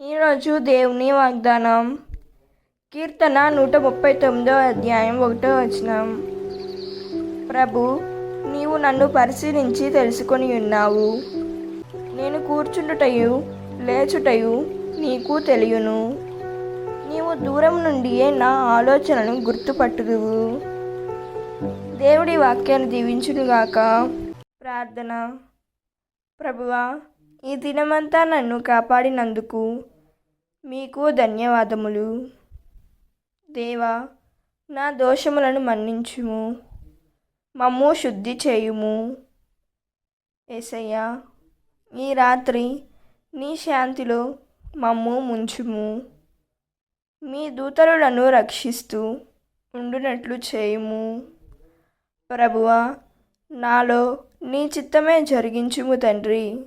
ఈరోజు దేవుని వాగ్దానం. కీర్తన నూట ముప్పై తొమ్మిదో అధ్యాయం ఒకటో వచనం. ప్రభు నీవు నన్ను పరిశీలించి తెలుసుకొని ఉన్నావు. నేను కూర్చుండుటయు లేచుటయు నీకు తెలియను. నీవు దూరం నుండియే నా ఆలోచనను గుర్తుపట్టుదువు. దేవుడి వాక్యాన్ని దీవించునుగాక. ప్రార్థన. ప్రభువా ఈ దినమంతా నన్ను కాపాడినందుకు మీకు ధన్యవాదములు. దేవా నా దోషములను మన్నించుము. మమ్ము శుద్ధి చేయుము. ఏసయ్యా ఈ రాత్రి నీ శాంతిలో మమ్ము ముంచుము. మీ దూతరులను రక్షిస్తూ ఉండునట్లు చేయుము. ప్రభువా నాలో నీ చిత్తమే జరిగించుము తండ్రి.